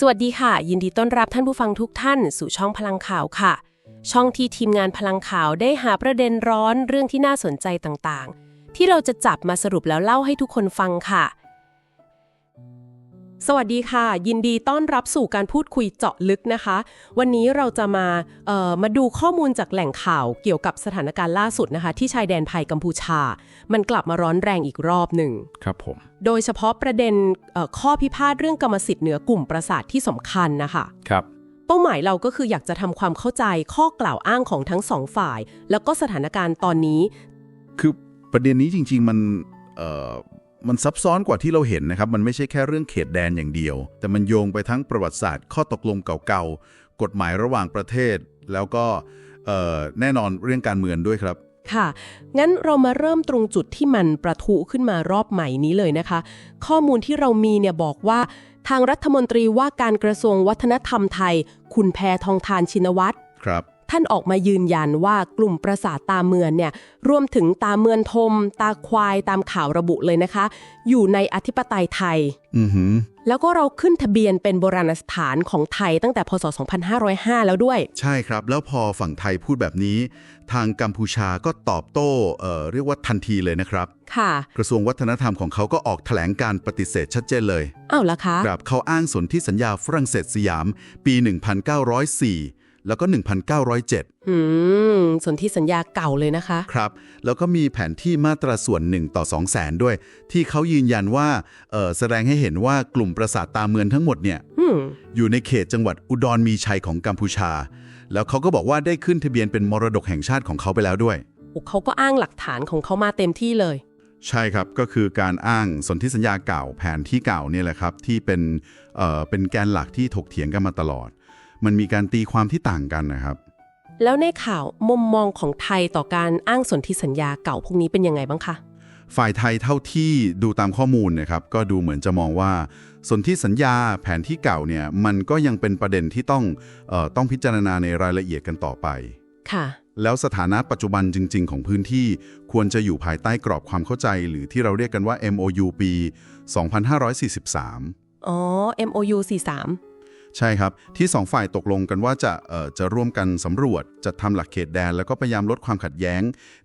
สวัสดีค่ะ ยินดีต้อนรับท่านผู้ฟังทุกท่าน สู่ช่องพลังข่าวค่ะ ช่องที่ทีมงานพลังข่าวได้หาประเด็นร้อนเรื่องที่น่าสนใจต่างๆ ที่เราจะจับมาสรุปแล้วเล่าให้ทุกคนฟังค่ะ สวัสดีค่ะ ยินดีต้อนรับสู่การพูดคุยเจาะลึกนะคะ วันนี้เราจะมาเอ่อมาดูข้อมูลจากแหล่งข่าวเกี่ยวกับสถานการณ์ล่าสุดนะคะ ที่ชายแดนไทยกัมพูชา มันกลับมาร้อนแรงอีกรอบหนึ่งครับผม โดยเฉพาะประเด็นเอ่อข้อพิพาทเรื่องกรรมสิทธิ์เหนือกลุ่มประสาทที่สำคัญนะคะครับเป้าหมายเราก็คืออยากจะทำความเข้าใจข้อกล่าวอ้างของทั้งสองฝ่าย แล้วก็สถานการณ์ตอนนี้ คือประเด็นนี้จริง ๆ มันเอ่อ มันซับซ้อนกว่าที่เราเห็นนะครับ มันไม่ใช่แค่เรื่องเขตแดนอย่างเดียว แต่มันโยงไปทั้งประวัติศาสตร์ ข้อตกลงเก่าๆ กฎหมายระหว่างประเทศ แล้วก็เอ่อแน่นอนเรื่องการเมืองด้วยครับ ค่ะ งั้นเรามาเริ่มตรงจุดที่มันประทุขึ้นมารอบใหม่นี้เลยนะคะ ข้อมูลที่เรามีเนี่ยบอกว่า ทางรัฐมนตรีว่าการกระทรวงวัฒนธรรมไทย คุณแพทองทานชินวัตรครับ ท่านออกมายืนยันว่ากลุ่มประสาทตาเมือนเนี่ยรวมถึงตาเมือนทม ตาควายตามข่าวระบุเลยนะคะ อยู่ในอธิปไตยไทยอือหือแล้วก็เราขึ้นทะเบียนเป็นโบราณสถานของไทยตั้งแต่พศ 2505 แล้วด้วย ใช่ครับ แล้วพอฝั่งไทยพูดแบบนี้ ทางกัมพูชาก็ตอบโต้เอ่อเรียกว่าทันทีเลยนะครับ ค่ะ กระทรวงวัฒนธรรมของเขาก็ออกแถลงการปฏิเสธชัดเจนเลยอ้าวละคะครับเขาอ้างสนธิสัญญาฝรั่งเศสสยาม ปี 1904 แล้วก็ 1907 อืมสนธิสัญญาเก่าเลยนะคะ ครับ แล้วก็มีแผนที่มาตราส่วน 1 ต่อ 2 0 0แสนด้วย ที่เขายืนยันว่าเอ่อแสดงให้เห็นว่ากลุ่มประสาทตาเมืองทั้งหมดเนี่ยอืมอยู่ในเขตจังหวัดอุดรมีชัยของกัมพูชา แล้วเขาก็บอกว่าได้ขึ้นทะเบียนเป็นมรดกแห่งชาติของเขาไปแล้วด้วยเขาก็อ้างหลักฐานของเขามาเต็มที่เลย ใช่ครับ ก็คือการอ้างสนธิสัญญาเก่าแผนที่เก่าเนี่ยแหละครับ ที่เป็นเอ่อเป็นแกนหลักที่ถกเถียงกันมาตลอด มันมีการตีความที่ต่างกันนะครับ แล้วในข่าวมุมมองของไทยต่อการอ้างสนธิสัญญาเก่าพวกนี้เป็นยังไงบ้างคะฝ่ายไทยเท่าที่ดูตามข้อมูลนะครับ ก็ดูเหมือนจะมองว่าสนธิสัญญาแผนที่เก่าเนี่ยมันก็ยังเป็นประเด็นที่ต้องเออต้องพิจารณาในรายละเอียดกันต่อไปค่ะแล้วสถานะปัจจุบันจริง ๆ ของพื้นที่ควรจะอยู่ภายใต้กรอบความเข้าใจ หรือที่เราเรียกกันว่า MOU ปี 2543 อ๋อ MOU 43 ใช่ครับ ที่สองฝ่ายตกลงกันว่าจะเอ่อจะร่วมกันสำรวจจะทำหลักเขตแดน แล้วก็พยายามลดความขัดแย้ง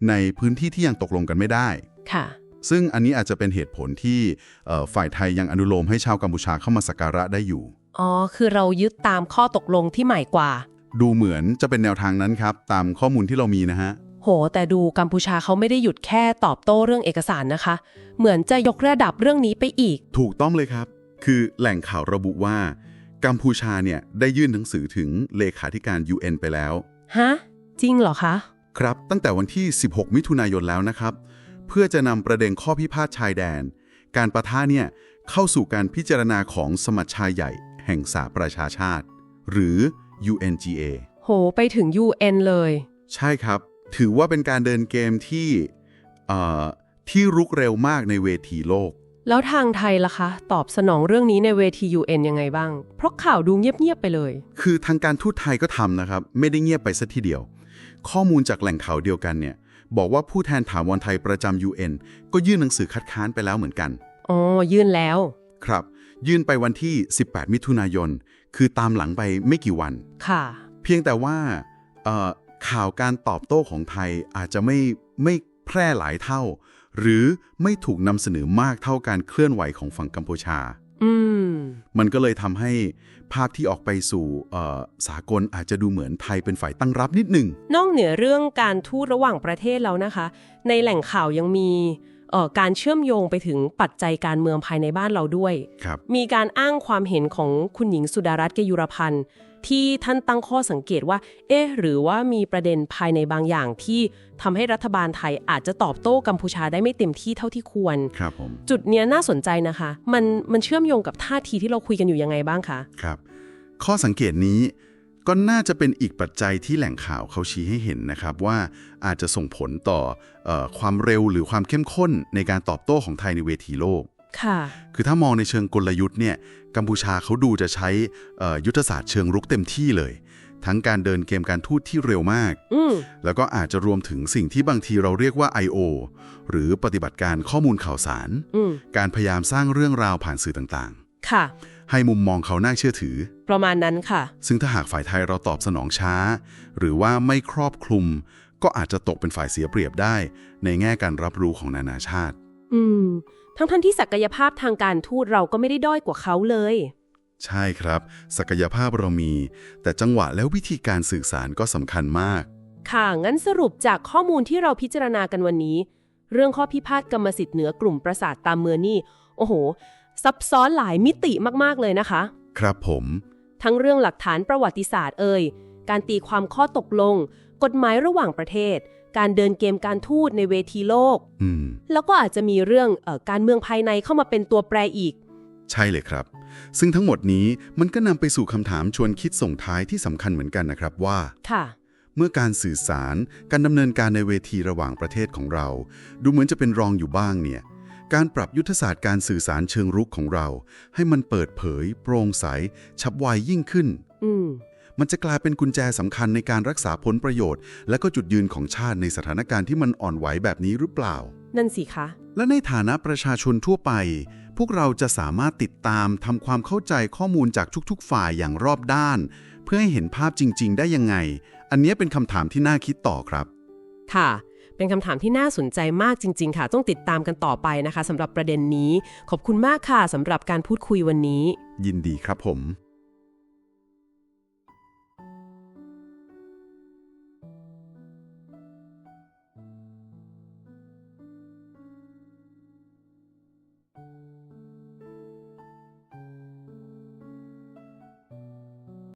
ในพื้นที่ที่ยังตกลงกันไม่ได้ค่ะ ซึ่งอันนี้อาจจะเป็นเหตุผลที่เอ่อฝ่ายไทยยังอนุโลมให้ชาวกัมพูชาเข้ามาสักการะได้อยู่อ๋อคือเรายึดตามข้อตกลงที่ใหม่กว่า ดูเหมือนจะเป็นแนวทางนั้นครับ ตามข้อมูลที่เรามีนะฮะโห แต่ดูกัมพูชาเขาไม่ได้หยุดแค่ตอบโต้เรื่องเอกสารนะคะ เหมือนจะยกระดับเรื่องนี้ไปอีก ถูกต้องเลยครับ คือแหล่งข่าวระบุว่า กัมพูชาเนี่ยได้ยื่นหนังสือถึงเลขาธิการ UN ไปแล้ว ฮะ จริงเหรอคะ ครับตั้งแต่วันที่ 16 มิถุนายนแล้วนะครับ เพื่อจะนำประเด็นข้อพิพาทชายแดน การประทะเนี่ยเข้าสู่การพิจารณาของสมัชชาใหญ่ แห่งสหประชาชาติ หรือ UNGA โห ไปถึง UN เลย ใช่ครับ ถือว่าเป็นการเดินเกมที่เอ่อที่รุกเร็วมากในเวทีโลก แล้วทางไทยล่ะคะ ตอบสนองเรื่องนี้ในเวที UN ยังไงบ้าง เพราะข่าวดูเงียบ ๆ ไปเลย คือทางการทูตไทยก็ทำนะครับ ไม่ได้เงียบไปสัทีเดียว ข้อมูลจากแหล่งข่าวเดียวกันเนี่ย บอกว่าผู้แทนถาวรไทยประจำ UN ก็ยื่นหนังสือคัดค้านไปแล้วเหมือนกัน อ๋อ ยื่นแล้ว ครับ ยื่นไปวันที่ 18 มิถุนายน คือตามหลังไปไม่กี่วัน ค่ะ เพียงแต่ว่าเอ่อข่าวการตอบโต้ของไทยอาจจะไม่ไม่แพร่หลายเท่า หรือไม่ถูกนำเสนอมากเท่าการเคลื่อนไหวของฝั่งกัมพูชา อืม มันก็เลยทำให้ภาพที่ออกไปสู่เอ่อสากลอาจจะดูเหมือนไทยเป็นฝ่ายตั้งรับนิดหนึ่ง นอกเหนือเรื่องการทูตระหว่างประเทศแล้วนะคะ ในแหล่งข่าวยังมีเอ่อ การเชื่อมโยงไปถึงปัจจัยการเมืองภายในบ้านเราด้วยครับมีการอ้างความเห็นของคุณหญิงสุดารัตน์เกยุรพันธ์ที่ท่านตั้งข้อสังเกตว่า เอ๊ะ หรือว่ามีประเด็นภายในบางอย่างที่ทำให้รัฐบาลไทยอาจจะตอบโต้กัมพูชาได้ไม่เต็มที่เท่าที่ควร ครับผม จุดเนี้ยน่าสนใจนะคะ มันมันเชื่อมโยงกับท่าทีที่เราคุยกันอยู่ยังไงบ้างคะ ครับ ข้อสังเกตนี้ ก็น่าจะเป็นอีกปัจจัยที่แหล่งข่าวเขาชี้ให้เห็นนะครับว่าอาจจะส่งผลต่อเออความเร็วหรือความเข้มข้นในการตอบโต้ของไทยในเวทีโลกค่ะคือถ้ามองในเชิงกลยุทธ์เนี่ยกัมพูชาเขาดูจะใช้เอ่อยุทธศาสตร์เชิงรุกเต็มที่เลย ทั้งการเดินเกมการทูตที่เร็วมากอืมแล้วก็อาจจะรวมถึงสิ่งที่บางทีเราเรียกว่า I.O. หรือปฏิบัติการข้อมูลข่าวสารอืมการพยายามสร้างเรื่องราวผ่านสื่อต่าง ค่ะ ให้มุมมองเขาน่าเชื่อถือ ประมาณนั้นค่ะ ซึ่งถ้าหากฝ่ายไทยเราตอบสนองช้า หรือว่าไม่ครอบคลุม ก็อาจจะตกเป็นฝ่ายเสียเปรียบได้ ในแง่การรับรู้ของนานาชาติ อืม ทั้งท่านที่ศักยภาพทางการทูตเราก็ไม่ได้ด้อยกว่าเขาเลย ใช่ครับ ศักยภาพเรามี แต่จังหวะและวิธีการสื่อสารก็สำคัญมาก ค่ะ งั้นสรุปจากข้อมูลที่เราพิจารณากันวันนี้ เรื่องข้อพิพาทกรรมสิทธิ์เหนือกลุ่มประสาทตามเมืองนี่ โอ้โห ซับซ้อนหลายมิติมากๆเลยนะคะ ครับผม ทั้งเรื่องหลักฐานประวัติศาสตร์เอ่ย การตีความข้อตกลง กฎหมายระหว่างประเทศ การเดินเกมการทูตในเวทีโลกอืมแล้วก็อาจจะมีเรื่องเออการเมืองภายในเข้ามาเป็นตัวแปรอีก ใช่เลยครับ ซึ่งทั้งหมดนี้มันก็นำไปสู่คำถามชวนคิดส่งท้ายที่สำคัญเหมือนกันนะครับว่า ค่ะเมื่อการสื่อสารการดำเนินการในเวทีระหว่างประเทศของเรา ดูเหมือนจะเป็นรองอยู่บ้างเนี่ย การปรับยุทธศาสตร์การสื่อสารเชิงรุกของเรา ให้มันเปิดเผย โปร่งใส ฉับไวยิ่งขึ้นอืมมันจะกลายเป็นกุญแจสำคัญในการรักษาผลประโยชน์ และก็จุดยืนของชาติในสถานการณ์ที่มันอ่อนไหวแบบนี้หรือเปล่า นั่นสิคะ และในฐานะประชาชนทั่วไป พวกเราจะสามารถติดตามทำความเข้าใจข้อมูลจากทุก ๆ ฝ่ายอย่างรอบด้าน เพื่อให้เห็นภาพจริง ๆ ได้ยังไง อันเนี้ยเป็นคำถามที่น่าคิดต่อครับ ค่ะ เป็นคำถามที่น่าสนใจมากจริง ๆ ค่ะ ต้องติดตามกันต่อไปนะคะสำหรับประเด็นนี้ ขอบคุณมากค่ะสำหรับการพูดคุยวันนี้ ยินดีครับผม